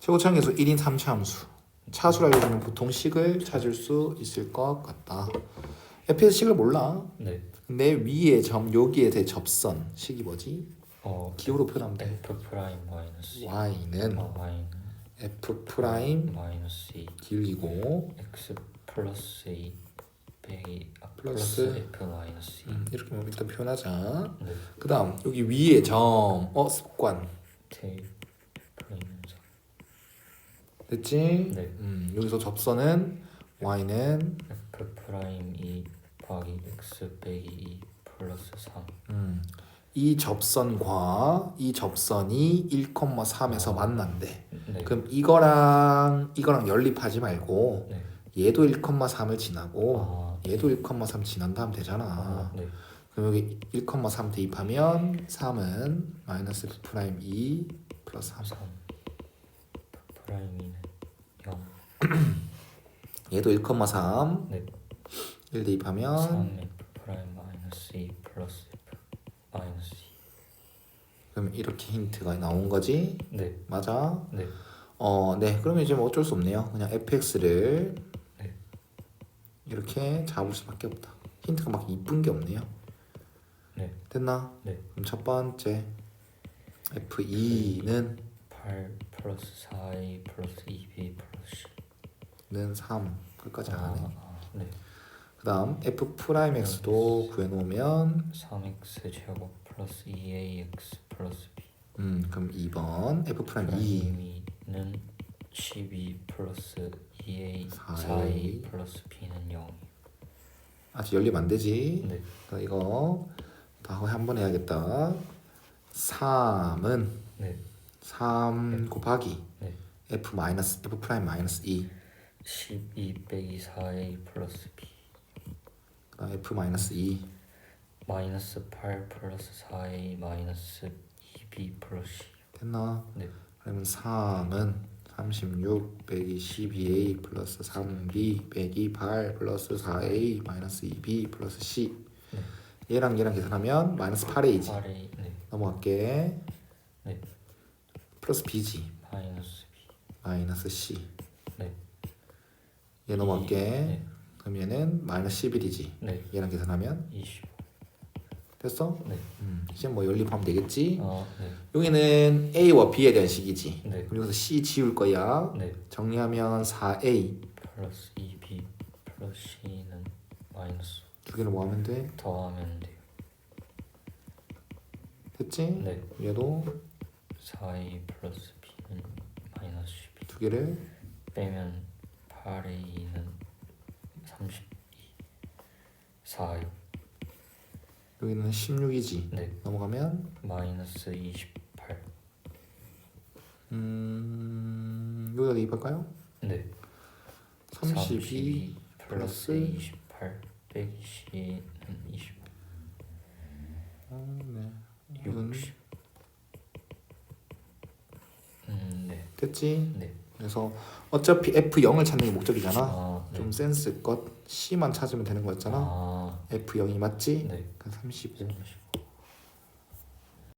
최고차항계수 1인 3차 함수. 차수를 알려주면 보통 식을 찾을 수 있을 것 같다. f에서 식을 몰라. 네. 근데 위에 점 여기에 대 접선 식이 뭐지? 어 기호로 표현하면 돼. F 프라임 마이너스 y는 어, Y는 f 프라임 마이너스 2 길이고 X 플러스 2 빼기 아, 플러스 플러스 F 마이너스 2 음, 이렇게 뭐 일단 표현하자. 네. 그 다음 여기 위에 점어 습관. 점 됐지? 네. 음, 여기서 접선은 y는 F 프라임 2 더하기 X 빼기 2 플러스 3 음, 이 접선과 이 접선이 1,3에서 만난대. 네. 그럼 이거랑 이거랑 연립하지 말고 네. 얘도 1,3을 지나고 아, 얘도 1,3 지난 다음 되잖아. 아, 네. 그럼 여기 1,3 대입하면 3은 마이너스 프라임 2 플러스 3. 3 F 프라임 2는 0 얘도 1,3 네. 1 대입하면 3 F 프라임 마이너스 2 플러스 F 마이너스 2 그럼 이렇게 힌트가 나온 거지? 네. 맞아? 네. 어, 네. 그러면 이제 뭐 어쩔 수 없네요. 그냥 fx를 네. 이렇게 잡을 수밖에 없다. 힌트가 막 이쁜 게 없네요. 네. 됐나? 네. 그럼 첫 번째 f2는 8 플러스 4a 플러스 2b 플러스 10는 3. 끝까지 안 하네. 아, 네. 그다음 f 프라임 x도 구해 놓으면 3x 제곱 플러스 2ax 플러스 b 음, 그럼 2번 f 프라임 2 프라임이는 12 플러스 2a 4a 4a 플러스 b는 0 아직 연립 안 되지? 네. 이거 다 한 번 해야겠다. 3은 네. 3 곱하기 네. f 마이너스 f 프라임 마이너스 2 12 빼기 4a 플러스 b 그다음 f 마이너스 2 마이너스 8 플러스 4a 마이너스 2b 플러스 10 됐나? 네. 그러면 3은 36 빼기 12a 플러스 3b 빼기 8 플러스 4a 마이너스 2b 플러스 c 네. 얘랑 얘랑 계산하면 마이너스 8a지 8a 네. 넘어갈게 네. 플러스 b지 마이너스 b 마이너스 c 네. 얘 넘어갈게 네. 그럼 얘는 마이너스 11이지 네. 얘랑 계산하면 25 됐어? 네. 음, 이제 뭐 연립하면 되겠지 아, 네. 여기는 a와 b에 대한 식이지 네. 그리고 여기서 c 지울 거야 네. 정리하면 4a 플러스 2b 플러스 c는 마이너스 두 개를 뭐 하면 돼? 더하면 돼요. 됐지? 네. 얘도 4a 플러스 b는 마이너스 12 두 개를 빼면 8a는 32 4요. 여기는 16이지 네. 넘어가면 마이너스 28 음 여기다 대입할까요? 네. 32 플러스 플러스 28 빼기 c는 25 아, 네. 이건 60 음, 네. 됐지? 네. 그래서 어차피 F0을 찾는 게 목적이잖아 아, 네. 좀 센스 것 C만 찾으면 되는 거였잖아 아, F0이 맞지? 네. 그 35. 35